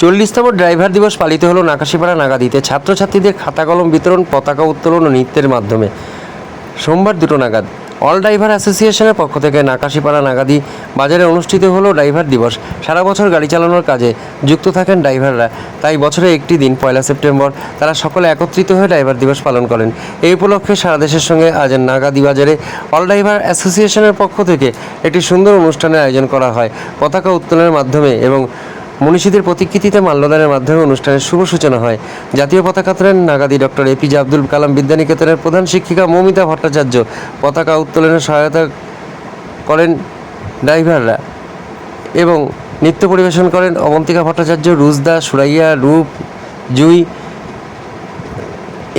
চল্লিশতম driver দিবস পালিত হলো নাকাশিপাড়া নাগাদিতে। ছাত্রছাত্রীদের খাতা কলম বিতরণ, পতাকা উত্তোলন ও নৃত্যের মাধ্যমে। সোমবার দুটো নাগাদ। অল ড্রাইভার অ্যাসোসিয়েশনের পক্ষ থেকে নাকাশিপাড়া নাগাদি বাজারে অনুষ্ঠিত হলো ড্রাইভার দিবস। সারা বছর গাড়ি চালানোর কাজে যুক্ত থাকেন ড্রাইভাররা। তাই বছরে একটি দিন, পয়লা সেপ্টেম্বর, তারা সকলে একত্রিত হয়ে ড্রাইভার দিবস পালন করেন। এই উপলক্ষে সারা দেশের সঙ্গে আজ নাগাদি বাজারে অল ড্রাইভার অ্যাসোসিয়েশনের পক্ষ থেকে একটি সুন্দর অনুষ্ঠানের আয়োজন করা হয়। পতাকা উত্তোলনের মাধ্যমে এবং মনীষীদের প্রতিকৃতিতে মাল্যদানের মাধ্যমে অনুষ্ঠানের শুভ সূচনা হয়। জাতীয় পতাকা তোলেন Nagadi doctor A P J Abdul Kalam বিদ্যানিকেতনের প্রধান শিক্ষিকা মৌমিতা ভট্টাচার্য। পতাকা উত্তোলনে সহায়তা করেন ড্রাইভাররা এবং নৃত্য পরিবেশন করেন অবন্তিকা ভট্টাচার্য, রুজদা, সুরাইয়া, রূপ, জুই।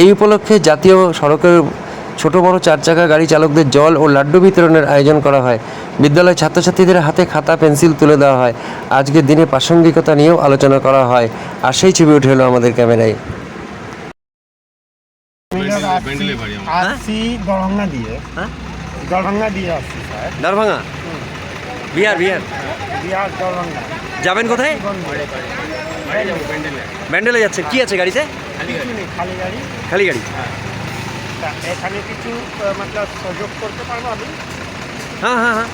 এই উপলক্ষে জাতীয় সড়কের ছোট বড় চার চাকা গাড়ি চালকদের জল ও লাড্ডু বিতরণের আয়োজন করা হয়। বিদ্যালয় ছাত্রছাত্রীদের হাতে খাতা, পেন্সিল তুলে দেওয়া হয়। আজকের দিনে প্রাসঙ্গিকতা নিয়েও আলোচনা করা হয়। আর সেই ছবি উঠে এলো আমাদের ক্যামেরায়। যাবেন কোথায়? ব্যান্ডেলে যাচ্ছে। কি আছে গাড়িতে? খালি গাড়ি খালি গাড়ি। এখানে কিছু মতলব সহযোগ করতে পারব আমি? হ্যাঁ হ্যাঁ হ্যাঁ।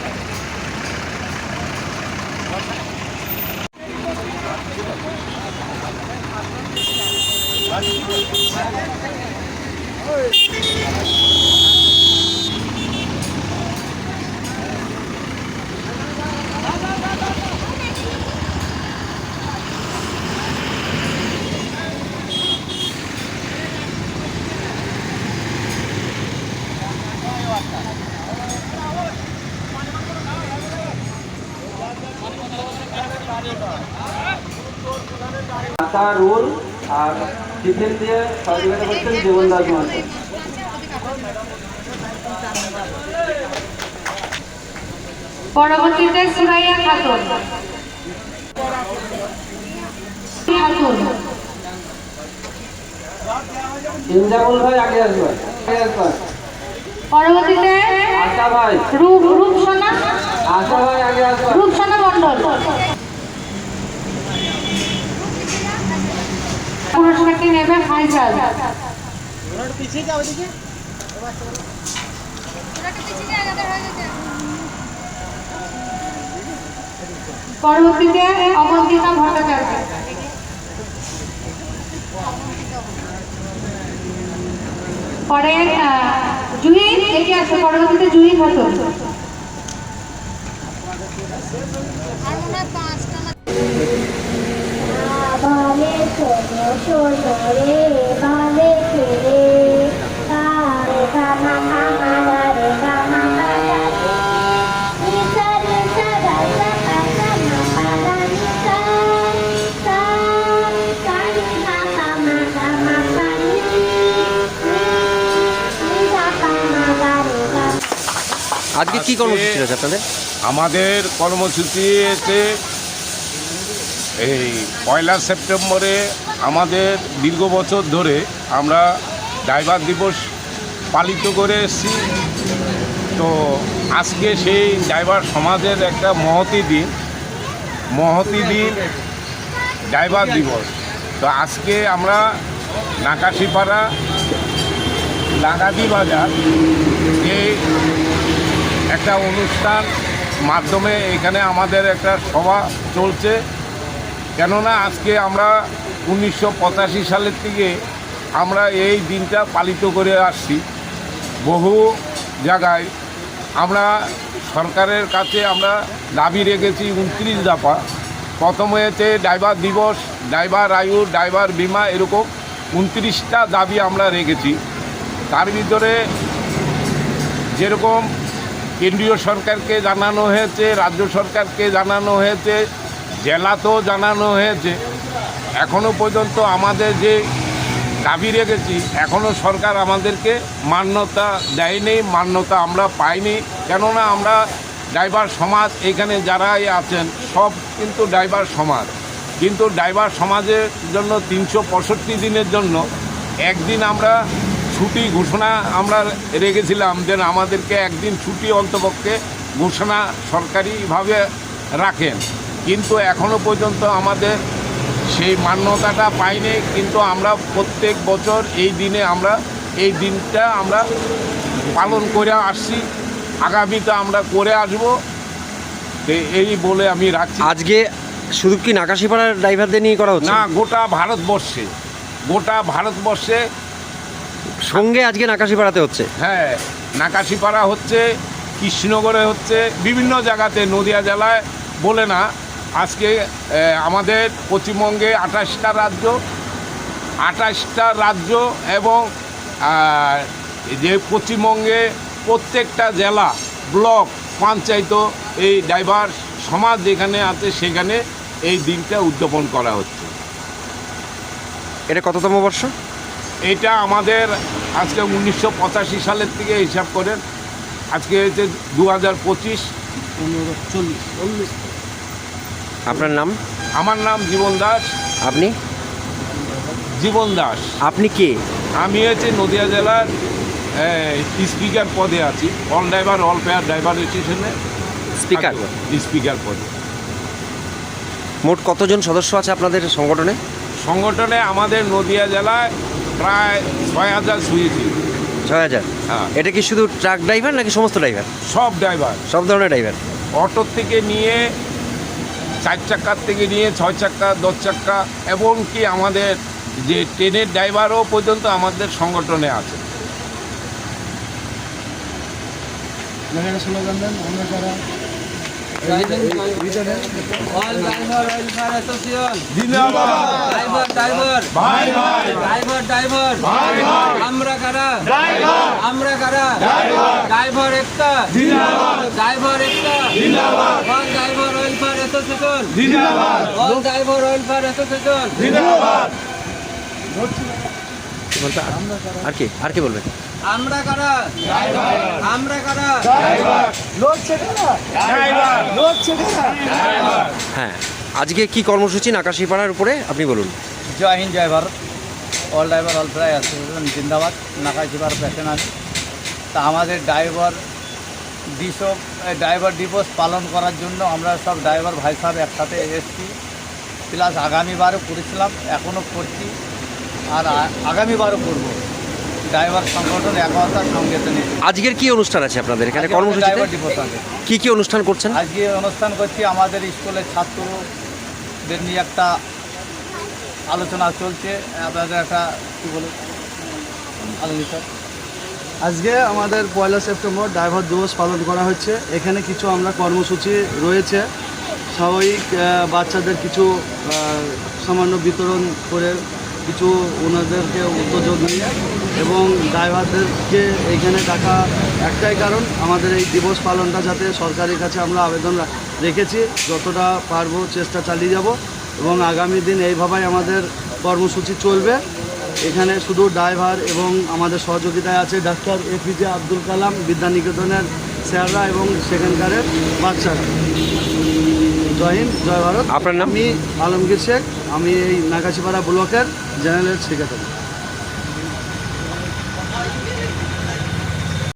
আশা রোল আর টিফিন দিয়ে সহযোগিতা করছেন জীবন দাস মহাশয় পরবর্তীতে সুরাইয়া খাতুন। খাতুন। ইনজামুল ভাই আগে আসবেন। আগে আসবেন। পরবর্তীতে আশা ভাই। রূপ রূপসোনা আশা ভাই আগে আসবেন রূপসোনা মণ্ডল পুরস্কারটি নেবে ফাইজাল পরবর্তীতে অবন্তিকা ভট্টাচার্য। পরে জুহি এগিয়ে আসবে। পরবর্তীতে জুহি খাতুন বালে আজকে কি কর্মসূচি আছে আপনাদের? আমাদের কর্মসূচিতে এই পয়লা সেপ্টেম্বরে আমাদের দীর্ঘ বছর ধরে আমরা ড্রাইভার দিবস পালিত করে এসেছি। তো আজকে সেই ড্রাইভার সমাজের একটা মহতি দিন। মহতি দিন ড্রাইভার দিবস। তো আজকে আমরা নাকাশিপাড়া লাগাদি বাজার এই একটা অনুষ্ঠান মাধ্যমে এখানে আমাদের একটা সভা চলছে। কেননা আজকে আমরা উনিশশো পঁচাশি সালের থেকে আমরা এই দিনটা পালিত করে আসছি। বহু জায়গায় আমরা সরকারের কাছে আমরা দাবি রেখেছি উনত্রিশ দফা। প্রথম হয়েছে ড্রাইভার দিবস, ড্রাইভার আয়ু, ড্রাইভার বিমা এরকম উনত্রিশটা দাবি আমরা রেখেছি। তার ভিতরে যেরকম কেন্দ্রীয় সরকারকে জানানো হয়েছে, রাজ্য সরকারকে জানানো হয়েছে, জেলাতেও জানানো হয়েছে। এখনও পর্যন্ত আমাদের যে দাবি রেখেছি এখনও সরকার আমাদেরকে মান্যতা দেয়নি, মান্যতা আমরা পাইনি। কেননা আমরা ড্রাইভার সমাজ, এখানে যারাই আছেন, সব কিন্তু ড্রাইভার সমাজ। কিন্তু ড্রাইভার সমাজের জন্য তিনশো পঁয়ষট্টি দিনের জন্য একদিন আমরা ছুটি ঘোষণা আমরা রেখেছিলাম যে আমাদেরকে একদিন ছুটি অন্তপক্ষে ঘোষণা সরকারিভাবে রাখেন। কিন্তু এখনও পর্যন্ত আমাদের সেই মান্যতাটা পাইনি। কিন্তু আমরা প্রত্যেক বছর এই দিনে আমরা এই দিনটা আমরা পালন করে আসছি। আগামীতে আমরা করে আসব। এই বলে আমি রাখছি। আজকে শুধু কি নাকাশিপাড়ার ড্রাইভারদের নিয়ে করা হচ্ছে? না গোটা ভারতবর্ষে গোটা ভারতবর্ষে সঙ্গে আজকে নাকাশিপাড়াতে হচ্ছে। হ্যাঁ নাকাশিপাড়া হচ্ছে কৃষ্ণনগরে হচ্ছে বিভিন্ন জায়গাতে নদিয়া জেলায় বলে না আজকে আমাদের পশ্চিমবঙ্গে আঠাশটা রাজ্য আঠাশটা রাজ্য এবং যে পশ্চিমবঙ্গে প্রত্যেকটা জেলা ব্লক পঞ্চায়েত এই ড্রাইভার সমাজ যেখানে আছে সেখানে এই দিনটা উদযাপন করা হচ্ছে। এটা কততম বর্ষ? এটা আমাদের আজকে উনিশশো পঁচাশি সালের থেকে হিসাব করেন। আজকে হয়েছে দু হাজার পঁচিশ। চল্লিশ আপনার নাম? আমার নাম জীবন দাস। আপনি? জীবন দাস। আপনি কে? আমি হচ্ছে নদিয়া জেলার স্পিকার পদে আছি। All driver all pair driver স্টেশনে স্পিকার স্পিকার পদে। মোট কতজন সদস্য আছে আপনাদের সংগঠনে? সংগঠনে আমাদের নদিয়া জেলায় প্রায় ছয় হাজার শুয়েছি ছয় হাজার? হ্যাঁ। এটা কি শুধু ট্রাক ড্রাইভার নাকি সমস্ত ড্রাইভার? সব ড্রাইভার। সব ধরনের ড্রাইভার? অটোর থেকে নিয়ে চার চাক্কার থেকে নিয়ে ছয় চাক্কা দশ চাক্কা এমনকি আমাদের যে ট্রেনের ড্রাইভারও পর্যন্ত আমাদের সংগঠনে আছে। All driver welfare association driver driver ভাই ভাই ড্রাইভার ড্রাইভার ভাই ভাই আমরা কারা ড্রাইভার আমরা কারা ড্রাইভার একটা ড্রাইভার একটা জিন্দাবাদ অল ড্রাইভার ওয়েলফেয়ার অ্যাসোসিয়েশন জিন্দাবাদ অল ড্রাইভার ওয়েলফেয়ার অ্যাসোসিয়েশন জিন্দাবাদ আর কি? আর কি বলবেন? আমরা কারা? আমরা কারা? হ্যাঁ আজকে কি কর্মসূচি নাকাশিপাড়ার উপরে? আপনি বলুন। জয় হিন্দ জয় ভারত। অল ড্রাইভার অল প্রায় অ্যাসোসিয়েশন জিন্দাবাদ। নাকাশিবার পেশেন্ট আছে। তা আমাদের ড্রাইভার দিবস ড্রাইভার দিবস পালন করার জন্য আমরা সব ড্রাইভার ভাই সাহেব একসাথে এসেছি। প্লাস আগামীবারও করেছিলাম এখনও করছি। আর আগামীবারও করব। ড্রাইভার সংগঠন একতার সঙ্গে আজকের কি অনুষ্ঠান আছে আপনাদের এখানে? আছে কি কি অনুষ্ঠান করছেন? আজকে অনুষ্ঠান করছি আমাদের স্কুলের ছাত্রদের নিয়ে একটা আলোচনা চলছে। আপনাদের একটা কী বলুন আলোচনা। আজকে আমাদের পয়লা সেপ্টেম্বর ড্রাইভার দিবস পালন করা হচ্ছে। এখানে কিছু আমরা কর্মসূচি রয়েছে। স্বাভাবিক বাচ্চাদের কিছু সামান্য বিতরণ করে কিছু ওনাদেরকে উদ্যোগ নিয়ে এবং ড্রাইভারদেরকে এখানে ডাকা একটাই কারণ আমাদের এই দিবস পালনটা যাতে সরকারের কাছে আমরা আবেদন রেখেছি যতটা পারব চেষ্টা চালিয়ে যাব এবং আগামী দিন এইভাবেই আমাদের কর্মসূচি চলবে। এখানে শুধু ড্রাইভার এবং আমাদের সহযোগিতায় আছে doctor A P J Abdul Kalam বিদ্যানিকেতনের স্যাররা এবং সেখানকারের বাচ্চারা। জয় হিন্দ জয় ভারত। আপনার নাম? আমি আলমগীর শেখ আমি এই নাগাছিপাড়া ব্লকের জেনারেল সেক্রেটারি।